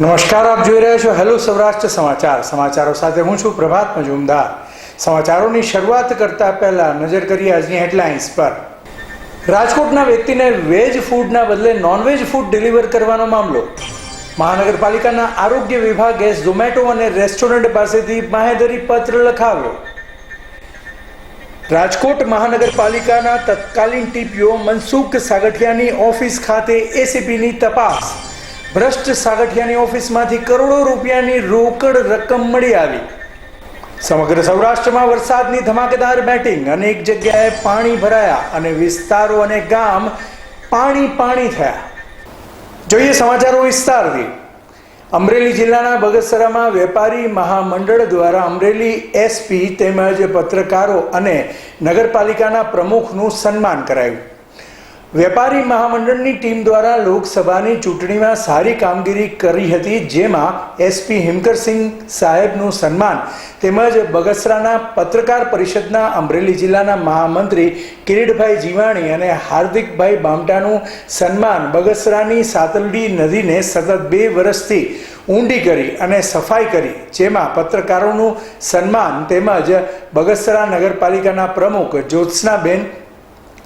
નમસ્કાર, આપ જોઈ રહ્યા છો હેલો સૌરાષ્ટ્ર સમાચાર. સમાચારો સાથે હું છું પ્રભાત મજુમદાર. સમાચારોની શરૂઆત કરતા પહેલા નજર કરીએ આજની હેડલાઇન્સ પર. રાજકોટના વ્યક્તિને વેજ ફૂડના બદલે નોનવેજ ફૂડ ડિલિવર કરવાનો મામલો. મહાનગરપાલિકાના આરોગ્ય વિભાગે ઝોમેટો અને રેસ્ટોરન્ટ પાસેથી બાહેધરી પત્ર લખાવ્યો. રાજકોટ મહાનગરપાલિકાના તત્કાલીન ટીપીઓ મનસુખ સાગઠિયાની ઓફિસ ખાતે એસીપીની તપાસ. ભ્રષ્ટ સાગઠિયાની ઓફિસમાંથી કરોડો રૂપિયાની રોકડ રકમ મળી આવી. સમગ્ર સૌરાષ્ટ્રમાં વરસાદની ધમાકેદાર બેટિંગ. અનેક જગ્યાએ પાણી ભરાયા અને વિસ્તારો અને ગામ પાણી પાણી થયા. જોઈએ સમાચારો વિસ્તારથી. અમરેલી જિલ્લાના બગસરામાં વેપારી મહામંડળ દ્વારા અમરેલી એસપી તેમજ પત્રકારો અને નગરપાલિકાના પ્રમુખનું સન્માન કરાયું. વેપારી મહામંડળની ટીમ દ્વારા લોકસભાની ચૂંટણીમાં સારી કામગીરી કરી હતી, જેમાં એસપી હિમકરસિંહ સાહેબનું સન્માન તેમજ બગસરાના પત્રકાર પરિષદના અમરેલી જિલ્લાના મહામંત્રી કિરીટભાઈ જીવાણી અને હાર્દિકભાઈ બામટાનું સન્માન બગસરાની સાતલડી નદીને સતત બે વર્ષથી ઊંડી કરી અને સફાઈ કરી, જેમાં પત્રકારોનું સન્માન તેમજ બગસરા નગરપાલિકાના પ્રમુખ જ્યોત્સનાબેન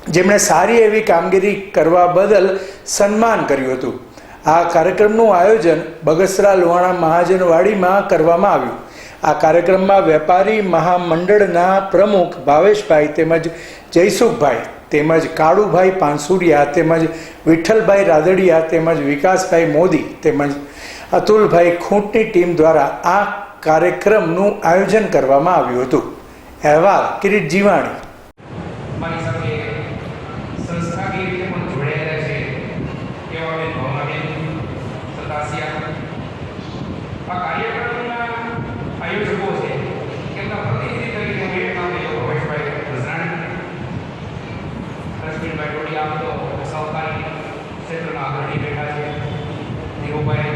જેમણે સારી એવી કામગીરી કરવા બદલ સન્માન કર્યું હતું. આ કાર્યક્રમનું આયોજન બગસરા લોહાણા મહાજનવાડીમાં કરવામાં આવ્યું. આ કાર્યક્રમમાં વેપારી મહામંડળના પ્રમુખ ભાવેશભાઈ તેમજ જયસુખભાઈ તેમજ કાળુભાઈ પાનસુરિયા તેમજ વિઠ્ઠલભાઈ રાદડિયા તેમજ વિકાસભાઈ મોદી તેમજ અતુલભાઈ ખૂંટની ટીમ દ્વારા આ કાર્યક્રમનું આયોજન કરવામાં આવ્યું હતું. અહેવાલ કિરીટ જીવાણી. આ કાર્યક્રમના છે એમના પ્રતિનિધિ તરીકે હું એક નામ આમ તો સહકારી ક્ષેત્રના અગ્રણી બેઠા છે ધીરુભાઈ